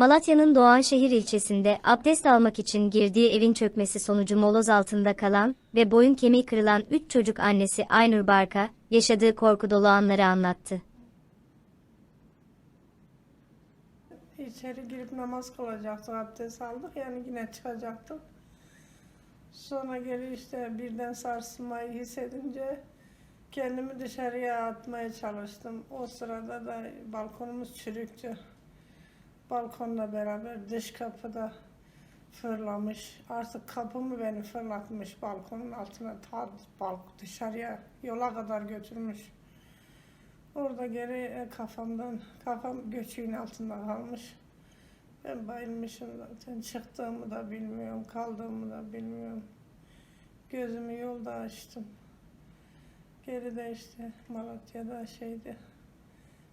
Malatya'nın Doğanşehir ilçesinde abdest almak için girdiği evin çökmesi sonucu moloz altında kalan ve boyun kemiği kırılan 3 çocuk annesi Aynur Barka, yaşadığı korku dolu anları anlattı. İçeri girip namaz kılacaktık, abdest aldık yani yine çıkacaktık. Sonra geri işte birden sarsılmayı hissedince kendimi dışarıya atmaya çalıştım. O sırada da balkonumuz çürüktü. Balkonla beraber dış kapıda fırlamış. Artık kapı mı beni fırlatmış balkonun altına ta balk dışarıya yola kadar götürmüş. Orada geri e, kafamdan, kafam göçüğün altında kalmış. Ben bayılmışım zaten. Çıktığımı da bilmiyorum, kaldığımı da bilmiyorum. Gözümü yolda açtım. Geride işte Malatya'da şeydi.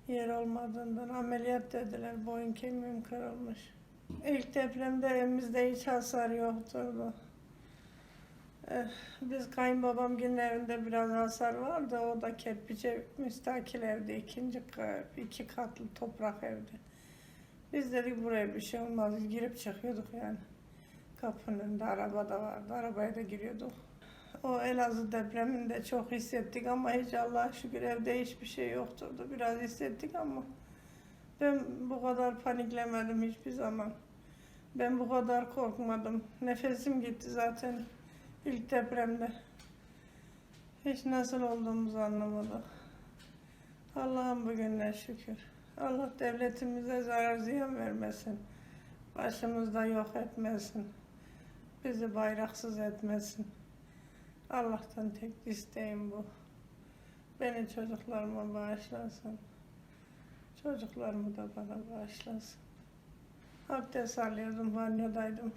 Yer olmadığından ameliyat dediler. Boyun kemiğim kırılmış. İlk depremde evimizde hiç hasar yoktu. Eh, Biz kayınbabam günün evinde biraz hasar vardı. O da kerpiçe müstakil evde. ikinci iki katlı toprak evde. Biz dedik buraya bir şey olmaz. Girip çıkıyorduk yani. Kapının önünde araba da vardı. Arabaya da giriyorduk. O Elazığ depreminde çok hissettik ama hiç Allah'a şükür evde hiçbir şey yoktu. Biraz hissettik ama ben bu kadar paniklemedim hiçbir zaman. Ben bu kadar korkmadım. Nefesim gitti zaten ilk depremde. Hiç nasıl olduğumuzu anlamadık. Allah'ım bugüne şükür. Allah devletimize zarar ziyan vermesin. Başımızda yok etmesin. Bizi bayraksız etmesin. Allah'tan tek isteğim bu. Beni çocuklarıma bağışlasın. Çocuklarımı da bana bağışlasın. Abdest alıyordum, banyodaydım.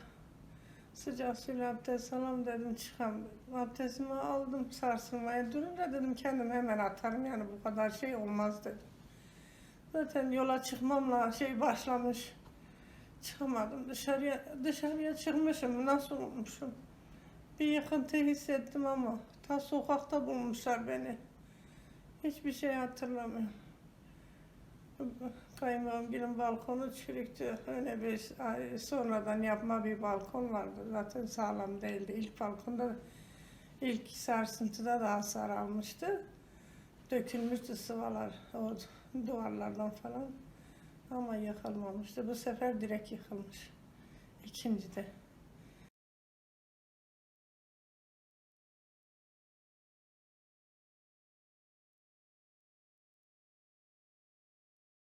Sıcak suyla abdest alalım dedim, çıkam dedim. Abdestimi aldım, sarsılmaya durunca dedim kendim hemen atarım yani bu kadar şey olmaz dedim. Zaten yola çıkmamla şey başlamış. Çıkamadım dışarıya, dışarıya çıkmışım, nasıl olmuşum? Bir yıkıntı hissettim ama ta sokakta bulmuşlar beni. Hiçbir şey hatırlamıyorum. Kayınbabamgilin balkonu çürüktü. Öyle bir sonradan yapma bir balkon vardı. Zaten sağlam değildi. İlk balkonda ilk sarsıntıda da hasar almıştı. Dökülmüştü sıvalar o duvarlardan falan. Ama yıkılmamıştı. Bu sefer direkt yıkılmış. İkincide.